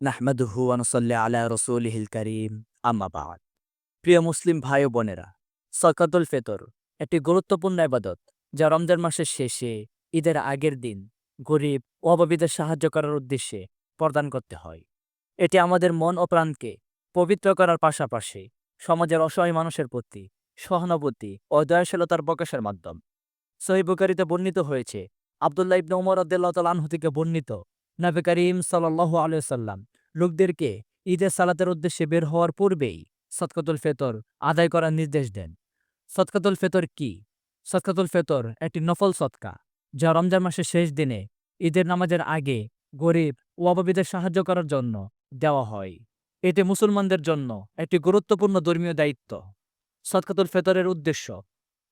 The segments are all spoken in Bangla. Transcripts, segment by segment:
নাহমাদুহু আলা প্রিয় মুসলিম ভাই বোনেরা সকাতুল ফেতর একটি গুরুত্বপূর্ণ ইবাদত যা রমজান মাসের শেষে ঈদের আগের দিন গরিব অভাবীদের সাহায্য করার উদ্দেশ্যে প্রদান করতে হয়। এটি আমাদের মন ও প্রাণকে পবিত্র করার পাশাপাশি সমাজের অসহায় মানুষের প্রতি সহানুভূতি ও দয়াশীলতার প্রকাশের মাধ্যম। সহিবুকারিতে বর্ণিত হয়েছে, আবদুল্লাহ ইবনে উমর আদাল্লাহ আনহু থেকে বর্ণিত, নবী করিম সাল্লাহ আলিয়াল্লাম লোকদেরকে ঈদের সালাতের উদ্দেশ্যে বের হওয়ার পূর্বেই সৎকাতুল ফেতর আদায় করার নির্দেশ দেন। সৎকাতুল ফেতর কি? সৎকাতুল ফেতর একটি নফল সৎকা যা রমজান মাসের শেষ দিনে ঈদের নামাজের আগে গরিব ও অভাবীদের সাহায্য করার জন্য দেওয়া হয়। এতে মুসলমানদের জন্য একটি গুরুত্বপূর্ণ ধর্মীয় দায়িত্ব। সৎকাতুল ফেতরের উদ্দেশ্য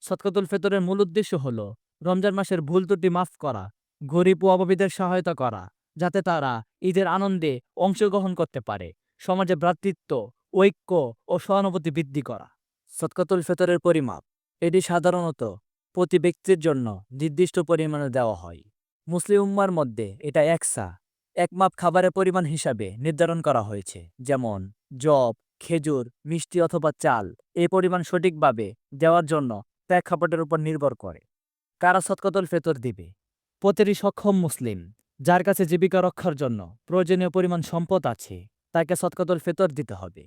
সৎকাতুল ফেতরের মূল উদ্দেশ্য হল রমজান মাসের ভুল ত্রুটি মাফ করা, গরিব ও অভাবীদের সহায়তা করা। যাতে তারা ঈদের আনন্দে অংশগ্রহণ করতে পারে। সমাজে ভ্রাতৃত্ব, ঐক্য ও সহানুভূতি বৃদ্ধি করা। সৎকাতুল ফেতরের পরিমাপ। এটি সাধারণত প্রতি ব্যক্তির জন্য নির্দিষ্ট পরিমাণে দেওয়া হয়। মুসলিম উম্মার মধ্যে এটা একসা। একমাপ খাবারের পরিমাণ হিসাবে নির্ধারণ করা হয়েছে। যেমন, জব, খেজুর, মিষ্টি অথবা চাল এই পরিমাণ সঠিকভাবে দেওয়ার জন্য ত্যাগ প্রেক্ষাপটের উপর নির্ভর করে। কারা সৎকাতুল ফেতর দিবে? প্রতিটি সক্ষম মুসলিম যার কাছে জীবিকা রক্ষার জন্য প্রয়োজনীয় পরিমাণ সম্পদ আছে, তাকে সৎকাতুল ফেতর দিতে হবে।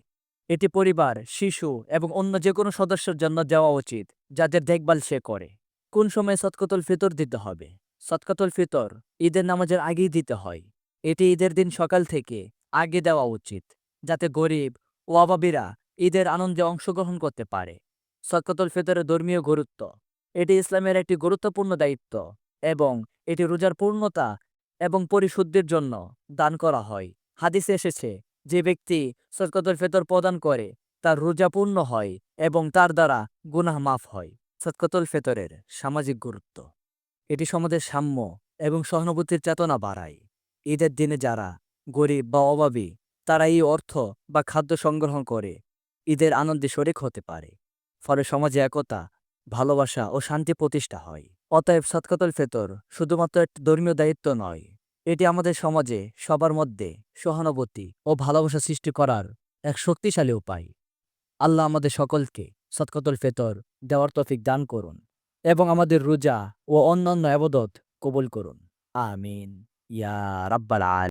এটি পরিবার, শিশু এবং অন্য যে কোনো সদস্যের জন্য দেওয়া উচিত, যাদের দেখভাল সে করে। কোন সময় সৎকাতুল ফিতর দিতে হবে? সৎকাতুল ফিতর ঈদের নামাজের আগেই দিতে হয়। এটি ঈদের দিন সকাল থেকে আগে দেওয়া উচিত, যাতে গরিব ও অভাবীরা ঈদের আনন্দে অংশগ্রহণ করতে পারে। সৎকাতুল ফিতরের ধর্মীয় গুরুত্ব। এটি ইসলামের একটি গুরুত্বপূর্ণ দায়িত্ব এবং এটি রোজার পূর্ণতা এবং পরিশুদ্ধির জন্য দান করা হয়। হাদিসে এসেছে, যে ব্যক্তি সৎকাতুল ফেতর প্রদান করে, তার রোজা পূর্ণ হয় এবং তার দ্বারা গুনাহ মাফ হয়। সৎকাতুল ফেতরের সামাজিক গুরুত্ব। এটি সমাজের সাম্য এবং সহানুভূতির চেতনা বাড়ায়। ঈদের দিনে যারা গরিব বা অভাবী, তারা এই অর্থ বা খাদ্য সংগ্রহ করে। ঈদের আনন্দে শরিক হতে পারে। ফলে সমাজে একতা, ভালোবাসা ও শান্তি প্রতিষ্ঠা হয়। অতএব সৎকাতুল ফেতর শুধুমাত্র একটি ধর্মীয় দায়িত্ব নয় এটি আমাদের সমাজে সবার মধ্যে সহানুভূতি ও ভালোবাসা সৃষ্টি করার এক শক্তিশালী উপায়। আল্লাহ আমাদের সকলকে সৎকতল ফেতর দেওয়ার তফিক দান করুন এবং আমাদের রোজা ও অন্যান্য আবদত কবুল করুন। আমিন। ইয়া রাব্বাল আল